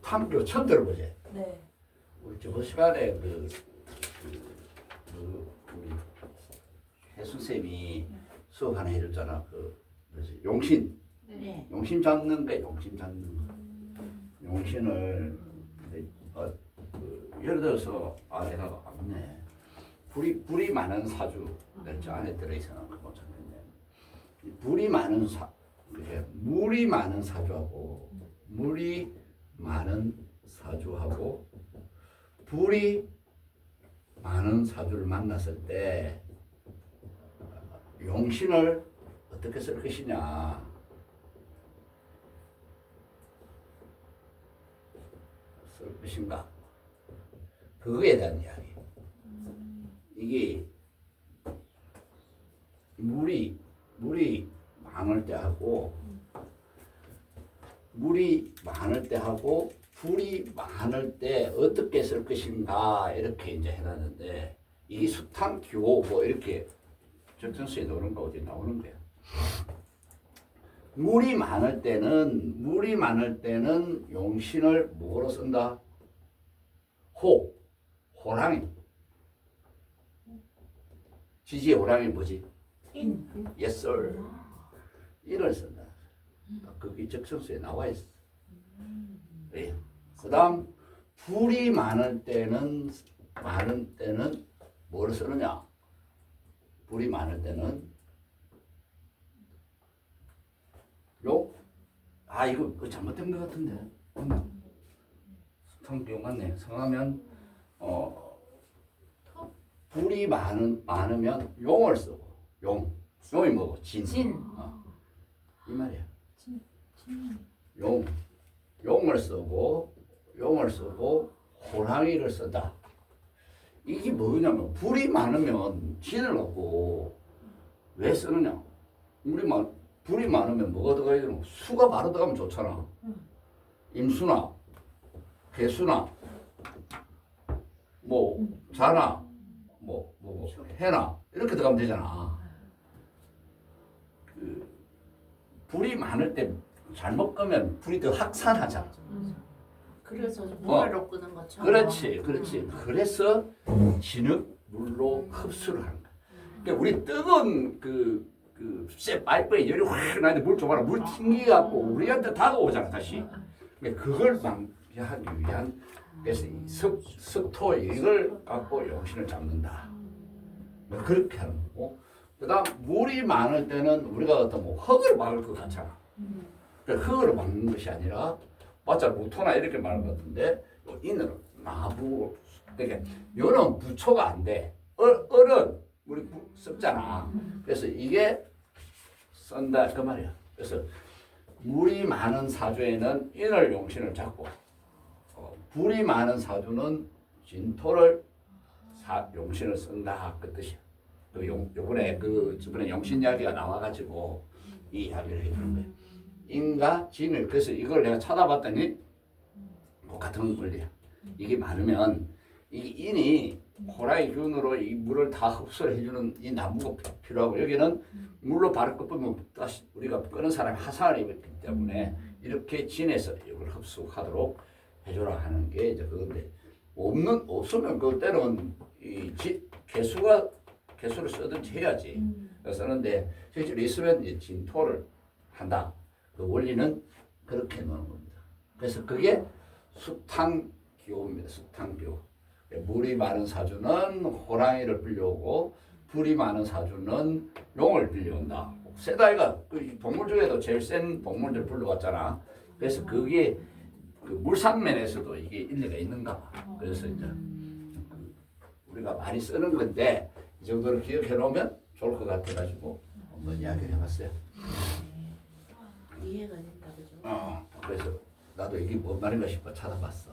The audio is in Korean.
숱함교 처음 들어보지? 네. 우리 저번 시간에 그, 그, 그 우리 혜순 쌤이 수업 하나 해줬잖아. 그 뭐지? 용신 네. 용신 잡는 거 용신 잡는 거. 용신을 어, 그, 예를 들어서 아 내가 안네 불이 불이 많은 사주 저 안에 들어있어는 그못. 이 불이 많은 사 그게 물이 많은 사주하고 물이 많은 사주하고 불이 많은 사주를 만났을 때 용신을 어떻게 쓸 것이냐? 쓸 것인가? 그거에 대한 이야기. 이게 물이 물이 많을 때 하고 물이 많을 때 하고 불이 많을 때 어떻게 쓸 것인가 이렇게 이제 해놨는데 이 수탄 기호 뭐 이렇게 적정수에 나오는 거 어디 나오는 거야. 물이 많을 때는 물이 많을 때는 용신을 뭐로 쓴다? 호, 호랑이. 지지의 호랑이 뭐지? 인. Sir. 이를 쓴다. 그게 적성수에 나와 있어. 예. 그다음 불이 많을 때는 많은 때는 뭐를 쓰느냐? 불이 많을 때는 요. 아 이거 그거 잘못된 것 같은데. 성경 맞네. 성하면 어 불이 많은 많으면 용을 쓰고 용. 용이 뭐고 진. 진. 어. 이 말이야. 진. 용, 용을 쓰고 용을 쓰고 호랑이를 쓴다. 이게 뭐냐면 불이 많으면 진을 갖고 왜 쓰느냐? 물이 많 불이 많으면 뭐가 들어가야 되는 수가 바로 들어가면 좋잖아. 임수나 개수나 뭐 자나 뭐, 뭐, 뭐 해나 이렇게 들어가면 되잖아. 그 불이 많을 때 잘못 끄면 불이 더 확산하잖아. 그래서 물로 끄는 것처럼. 그렇지, 그렇지. 그래서 진흙 물로 흡수를 하는 거야. 그러니까 우리 뜨거운 그, 그쇠 파이프에 열이 확 나는데 물 줘봐라. 물 튕기갖고 우리한테 다가오잖아, 다시. 그러니까 그걸 방지하기 위한 그래서 이 습, 습토 이걸 갖고 용신을 잡는다. 뭐 그렇게 하는 거고. 그 다음 물이 많을 때는 우리가 어떤 뭐 흙을 막을 것 같잖아. 그러니까 흙을 막는 것이 아니라 맞아 무토나 이렇게 말하는 것 같은데 요 인으로 나부 그러니까 요는 부초가 안 돼. 얼, 얼은 우리 부, 습잖아. 그래서 이게 쓴다 그 말이야. 그래서 물이 많은 사주에는 인을 용신을 잡고 어, 불이 많은 사주는 진토를 사, 용신을 쓴다 그 뜻이야. 그 용, 요번에 그 저번에 용신 이야기가 나와가지고 이 이야기를 해주는 거야. 인과 진을 그래서 이걸 내가 찾아봤더니 그 같은 원리야. 이게 많으면 이 인이 호랑이 균으로 이 물을 다 흡수를 해주는 이 나무가 피- 필요하고 여기는 물로 바로 끄면 다시 우리가 끄는 사람이 하산을 입었기 때문에 이렇게 진해서 이걸 흡수하도록 해줘라 하는 게 이제 그건데 없는 없으면 그 때는 이 지, 개수가 개수를 쓰든지 해야지 쓰는데 실제로 있으면 이제 진토를 한다. 그 원리는 그렇게 노는 겁니다. 그래서 그게 수탕 기호입니다. 수탕 기호. 물이 많은 사주는 호랑이를 빌려오고 불이 많은 사주는 용을 빌려온다. 세다이가 그 동물 중에도 제일 센 동물들 불러왔잖아. 그래서 그게 그 물상면에서도 이게 일리가 있는가 봐. 그래서 이제 그 우리가 많이 쓰는 건데 이 정도를 기억해 놓으면 좋을 것 같아가지고 한번 이야기를 해봤어요. 이해가 된다 그죠? 어, 그래서 나도 이게 뭔 말인가 싶어 찾아봤어.